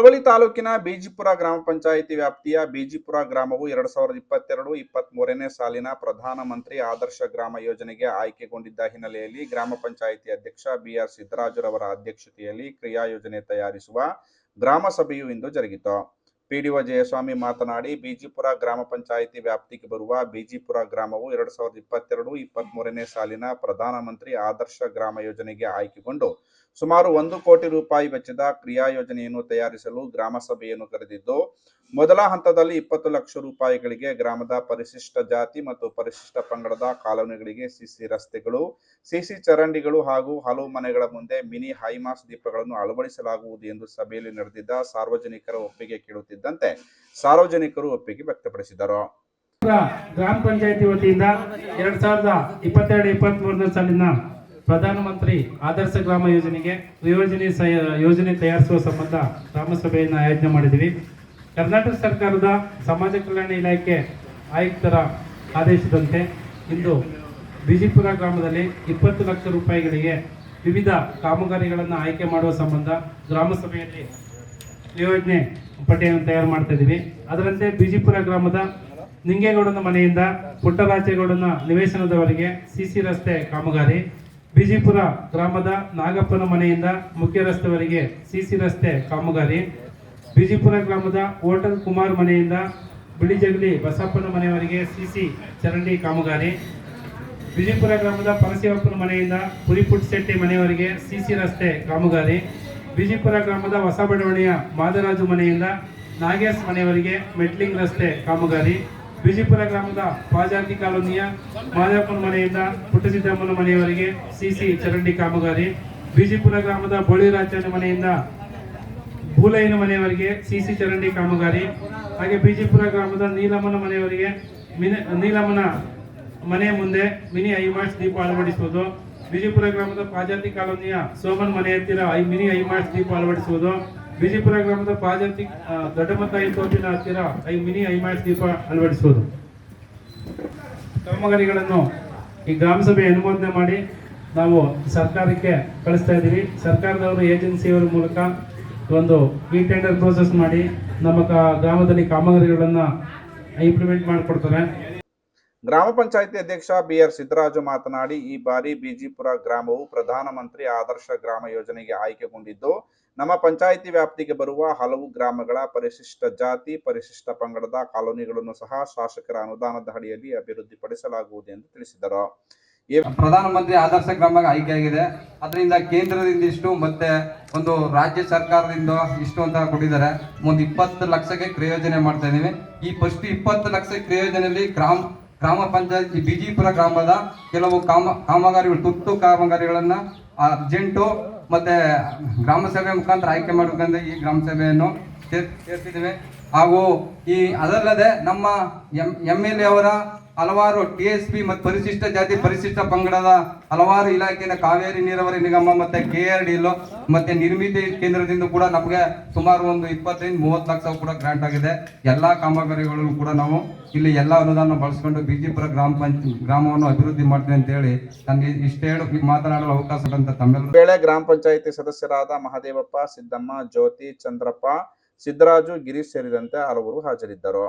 ಮಳವಳ್ಳಿ ತಾಲೂಕಿನ ಬಿಜಿಪುರ ಗ್ರಾಮ ಪಂಚಾಯಿತಿ ವ್ಯಾಪ್ತಿಯ ಬಿಜಿಪುರ ಗ್ರಾಮವು ಎರಡ್ ಸಾವಿರದ ಇಪ್ಪತ್ತೆರಡು ಇಪ್ಪತ್ತ್ ಮೂರನೇ ಸಾಲಿನ ಪ್ರಧಾನಮಂತ್ರಿ ಆದರ್ಶ ಗ್ರಾಮ ಯೋಜನೆಗೆ ಆಯ್ಕೆಗೊಂಡಿದ್ದ ಹಿನ್ನೆಲೆಯಲ್ಲಿ ಗ್ರಾಮ ಪಂಚಾಯಿತಿ ಅಧ್ಯಕ್ಷ ಬಿಆರ್ ಸಿದ್ದರಾಜುರವರ ಅಧ್ಯಕ್ಷತೆಯಲ್ಲಿ ಕ್ರಿಯಾ ಯೋಜನೆ ತಯಾರಿಸುವ ಗ್ರಾಮ ಸಭೆಯು ಇಂದು ಜರುಗಿತು. ಪಿಡಿಒ ಜಯಸ್ವಾಮಿ ಮಾತನಾಡಿ, ಬಿಜಿಪುರ ಗ್ರಾಮ ಪಂಚಾಯಿತಿ ವ್ಯಾಪ್ತಿಗೆ ಬರುವ ಬಿಜಿಪುರ ಗ್ರಾಮವು ಎರಡ್ ಸಾವಿರದ ಇಪ್ಪತ್ತೆರಡು ಇಪ್ಪತ್ತ್ ಮೂರನೇ ಸಾಲಿನ ಪ್ರಧಾನಮಂತ್ರಿ ಆದರ್ಶ ಗ್ರಾಮ ಯೋಜನೆಗೆ ಆಯ್ಕೆಗೊಂಡು ಸುಮಾರು ಒಂದು ಕೋಟಿ ರೂಪಾಯಿ ವೆಚ್ಚದ ಕ್ರಿಯಾ ಯೋಜನೆಯನ್ನು ತಯಾರಿಸಲು ಗ್ರಾಮ ಸಭೆಯನ್ನು ಕರೆದಿದ್ದು, ಮೊದಲ ಹಂತದಲ್ಲಿ ಇಪ್ಪತ್ತು ಲಕ್ಷ ರೂಪಾಯಿಗಳಿಗೆ ಗ್ರಾಮದ ಪರಿಶಿಷ್ಟ ಜಾತಿ ಮತ್ತು ಪರಿಶಿಷ್ಟ ಪಂಗಡದ ಕಾಲೋನಿಗಳಿಗೆ ಸಿಸಿ ರಸ್ತೆಗಳು, ಸಿಸಿ ಚರಂಡಿಗಳು ಹಾಗೂ ಹಲವು ಮನೆಗಳ ಮುಂದೆ ಮಿನಿ ಹೈಮಾಸ್ ದೀಪಗಳನ್ನು ಅಳವಡಿಸಲಾಗುವುದು ಎಂದು ಸಭೆಯಲ್ಲಿ ನಡೆದಿದ್ದ ಸಾರ್ವಜನಿಕರ ಒಪ್ಪಿಗೆ ಕೇಳುತ್ತಿದ್ದಂತೆ ಸಾರ್ವಜನಿಕರು ಒಪ್ಪಿಗೆ ವ್ಯಕ್ತಪಡಿಸಿದರು. ಗ್ರಾಮ ಪಂಚಾಯತಿ ವತಿಯಿಂದ ಎರಡ್ ಸಾವಿರದ ಇಪ್ಪತ್ತೆರಡು ಇಪ್ಪತ್ತ್ ಮೂರನೇ ಸಾಲಿನ ಪ್ರಧಾನಮಂತ್ರಿ ಆದರ್ಶ ಗ್ರಾಮ ಯೋಜನೆಗೆ ಯೋಜನೆ ಯೋಜನೆ ತಯಾರಿಸುವ ಸಂಬಂಧ ಗ್ರಾಮ ಸಭೆಯನ್ನು ಆಯೋಜನೆ ಮಾಡಿದ್ದೀವಿ ಕರ್ನಾಟಕ ಸರ್ಕಾರದ ಸಮಾಜ ಕಲ್ಯಾಣ ಇಲಾಖೆ ಆಯುಕ್ತರ ಆದೇಶದಂತೆ ಇಂದು ಬಿಜಿಪುರ ಗ್ರಾಮದಲ್ಲಿ ಇಪ್ಪತ್ತು ಲಕ್ಷ ರೂಪಾಯಿಗಳಿಗೆ ವಿವಿಧ ಕಾಮಗಾರಿಗಳನ್ನು ಆಯ್ಕೆ ಮಾಡುವ ಸಂಬಂಧ ಗ್ರಾಮ ಸಭೆಯಲ್ಲಿ ಯೋಜನೆ ಪಟ್ಟಿಯನ್ನು ತಯಾರು ಮಾಡ್ತಾ ಇದ್ದೀವಿ. ಅದರಂತೆ ಬಿಜಿಪುರ ಗ್ರಾಮದ ನಿಂಗೇಗೌಡನ ಮನೆಯಿಂದ ಪುಟ್ಟರಾಜೇಗೌಡನ ನಿವೇಶನದವರೆಗೆ ಸಿಸಿ ರಸ್ತೆ ಕಾಮಗಾರಿ. ಬಿಜಿಪುರ ಗ್ರಾಮದ ನಾಗಪ್ಪನ ಮನೆಯಿಂದ ಮುಖ್ಯ ರಸ್ತೆವರೆಗೆ ಸಿಸಿ ರಸ್ತೆ ಕಾಮಗಾರಿ. ಬಿಜಿಪುರ ಗ್ರಾಮದ ಹೋಟೆಲ್ ಕುಮಾರ್ ಮನೆಯಿಂದ ಬಿಳಿಜಗಲಿ ಬಸಪ್ಪನ ಮನೆಯವರೆಗೆ ಸಿಸಿ ಚರಂಡಿ ಕಾಮಗಾರಿ. ವಿಜಯಪುರ ಗ್ರಾಮದ ಪರಶಿವಪ್ಪನ ಮನೆಯಿಂದ ಪುರಿಪುಟ್ ಶೆಟ್ಟಿ ಮನೆಯವರೆಗೆ ಸಿಸಿ ರಸ್ತೆ ಕಾಮಗಾರಿ. ವಿಜಯಪುರ ಗ್ರಾಮದ ಹೊಸ ಬಡಾವಣೆಯ ಮಾದರಾಜು ಮನೆಯಿಂದ ನಾಗೇಶ್ ಮನೆಯವರಿಗೆ ಮೆಟ್ಲಿಂಗ್ ರಸ್ತೆ ಕಾಮಗಾರಿ. ಬಿಜಿಪುರ ಗ್ರಾಮದ ಪಾಜಾತಿ ಕಾಲೋನಿಯ ಮಾದಪ್ಪನ ಮನೆಯಿಂದ ಪುಟ್ಟಸಿದ್ದಮ್ಮನ ಮನೆಯವರಿಗೆ ಸಿಸಿ ಚರಂಡಿ ಕಾಮಗಾರಿ. ಬಿಜಿಪುರ ಗ್ರಾಮದ ಬೋಳಿರಾಜನ ಮನೆಯಿಂದ ಭೂಲಯ್ಯನ ಮನೆಯವರಿಗೆ ಸಿಸಿ ಚರಂಡಿ ಕಾಮಗಾರಿ. ಹಾಗೆ ಬಿಜಿಪುರ ಗ್ರಾಮದ ನೀಲಮ್ಮನ ಮನೆಯವರಿಗೆ ಮಿನ- ನೀಲಮ್ಮನ ಮನೆ ಮುಂದೆ ಮಿನಿ ಐಮಾರ್ಟ್ಸ್ ದೀಪ ಅಳವಡಿಸುವುದು. ಬಿಜಿಪುರ ಗ್ರಾಮದ ಪಾಜಾತಿ ಕಾಲೋನಿಯ ಸೋಮನ್ ಮನೆ ಹತ್ತಿರ ಐ ಮಿನಿ ಐಮಾರ್ಟ್ ದೀಪ ಅಳವಡಿಸುವುದು. ವಿಜಯಪುರ ಗ್ರಾಮದ ಪಾಜಾತಿ ದೊಡ್ಡಮತ್ತಾಯಿ ತೋಪಿನ ಹತ್ತಿರ ಐ ಮಿನಿ ಐಮಾರ್ಟ್ ದೀಪ ಅಳವಡಿಸುವುದು. ಕಾಮಗಾರಿಗಳನ್ನು ಈ ಗ್ರಾಮ ಸಭೆ ಅನುಮೋದನೆ ಮಾಡಿ ನಾವು ಸರ್ಕಾರಕ್ಕೆ ಕಳಿಸ್ತಾ ಇದ್ದೀವಿ. ಸರ್ಕಾರದವರು ಏಜೆನ್ಸಿಯವರ ಮೂಲಕ ಒಂದು ಈ ಟೆಂಡರ್ ಪ್ರೋಸೆಸ್ ಮಾಡಿ ನಮ್ಮ ಗ್ರಾಮದಲ್ಲಿ ಕಾಮಗಾರಿಗಳನ್ನು ಇಂಪ್ಲಿಮೆಂಟ್ ಮಾಡಿಕೊಡ್ತಾರೆ. ಗ್ರಾಮ ಪಂಚಾಯಿತಿ ಅಧ್ಯಕ್ಷ ಬಿಆರ್ ಸಿದ್ದರಾಜು ಮಾತನಾಡಿ, ಈ ಬಾರಿ ಬಿಜಿಪುರ ಗ್ರಾಮವು ಪ್ರಧಾನಮಂತ್ರಿ ಆದರ್ಶ ಗ್ರಾಮ ಯೋಜನೆಗೆ ಆಯ್ಕೆಗೊಂಡಿದ್ದು, ನಮ್ಮ ಪಂಚಾಯಿತಿ ವ್ಯಾಪ್ತಿಗೆ ಬರುವ ಹಲವು ಗ್ರಾಮಗಳ ಪರಿಶಿಷ್ಟ ಜಾತಿ, ಪರಿಶಿಷ್ಟ ಪಂಗಡದ ಕಾಲೋನಿಗಳನ್ನು ಸಹ ಶಾಸಕರ ಅನುದಾನದ ಅಡಿಯಲ್ಲಿ ಅಭಿವೃದ್ಧಿಪಡಿಸಲಾಗುವುದು ಎಂದು ತಿಳಿಸಿದರು. ಪ್ರಧಾನಮಂತ್ರಿ ಆದರ್ಶ ಗ್ರಾಮ ಆಯ್ಕೆಯಾಗಿದೆ ಅದರಿಂದ ಕೇಂದ್ರದಿಂದ ಇಷ್ಟು ಮತ್ತೆ ಒಂದು ರಾಜ್ಯ ಸರ್ಕಾರದಿಂದ ಇಷ್ಟು ಅಂತ ಕೊಟ್ಟಿದ್ದಾರೆ. ಒಂದು ಇಪ್ಪತ್ತು ಲಕ್ಷಕ್ಕೆ ಕ್ರಿಯೋಜನೆ ಮಾಡ್ತಾ ಇದೀವಿ ಈ ಫಸ್ಟ್ ಇಪ್ಪತ್ತು ಲಕ್ಷ ಕ್ರಿಯೋಜನೆಯಲ್ಲಿ ಗ್ರಾಮ ಗ್ರಾಮ ಪಂಚಾಯತ್ ಬಿಜಿಪುರ ಗ್ರಾಮದ ಕೆಲವು ಕಾಮ ಕಾಮಗಾರಿಗಳು, ತುರ್ತು ಕಾಮಗಾರಿಗಳನ್ನು ಅರ್ಜೆಂಟು ಮತ್ತು ಗ್ರಾಮ ಸಭೆ ಮುಖಾಂತರ ಆಯ್ಕೆ ಮಾಡಬೇಕಂದ್ರೆ ಈ ಗ್ರಾಮ ಸಭೆಯನ್ನು ಸೇರ್- ಸೇರ್ಸಿದ್ದೇವೆ. ಹಾಗೂ ಈ ಅದಲ್ಲದೆ ನಮ್ಮ ಎಂ ಎಂ ಎಲ್ ಎ ಅವರ ಹಲವಾರು ಟಿ ಎಸ್ ಪಿ ಮತ್ತು ಪರಿಶಿಷ್ಟ ಜಾತಿ, ಪರಿಶಿಷ್ಟ ಪಂಗಡದ ಹಲವಾರು ಇಲಾಖೆಯ ಕಾವೇರಿ ನೀರಾವರಿ ನಿಗಮ ಮತ್ತೆ ಕೆ ಆರ್ ಡಿ ಮತ್ತೆ ನಿರ್ಮಿತಿ ಕೇಂದ್ರದಿಂದ ಕೂಡ ನಮಗೆ ಸುಮಾರು ಒಂದು ಇಪ್ಪತ್ತರಿಂದ ಮೂವತ್ತು ಲಕ್ಷ ಕೂಡ ಗ್ರಾಂಟ್ ಆಗಿದೆ. ಎಲ್ಲಾ ಕಾಮಗಾರಿಗಳನ್ನು ಕೂಡ ನಾವು ಇಲ್ಲಿ ಎಲ್ಲ ಅನುದಾನ ಬಳಸ್ಕೊಂಡು ಬಿಜಿಪುರ ಗ್ರಾಮ ಪಂಚ, ಗ್ರಾಮವನ್ನು ಅಭಿವೃದ್ಧಿ ಮಾಡ್ತೀನಿ ಅಂತ ಹೇಳಿ ನನಗೆ ಇಷ್ಟ ಹೇಳಿ ಮಾತನಾಡಲು ಅವಕಾಶ ಕೊಟ್ಟಂತ ತಮ್ಮೆಲ್ಲರೂ ವೇಳೆ ಗ್ರಾಮ ಪಂಚಾಯಿತಿ ಸದಸ್ಯರಾದ ಮಹದೇವಪ್ಪ, ಸಿದ್ದಮ್ಮ, ಜ್ಯೋತಿ, ಚಂದ್ರಪ್ಪ, ಸಿದ್ದರಾಜು, ಗಿರೀಶ್ ಸೇರಿದಂತೆ ಹಲವರು ಹಾಜರಿದ್ದರು.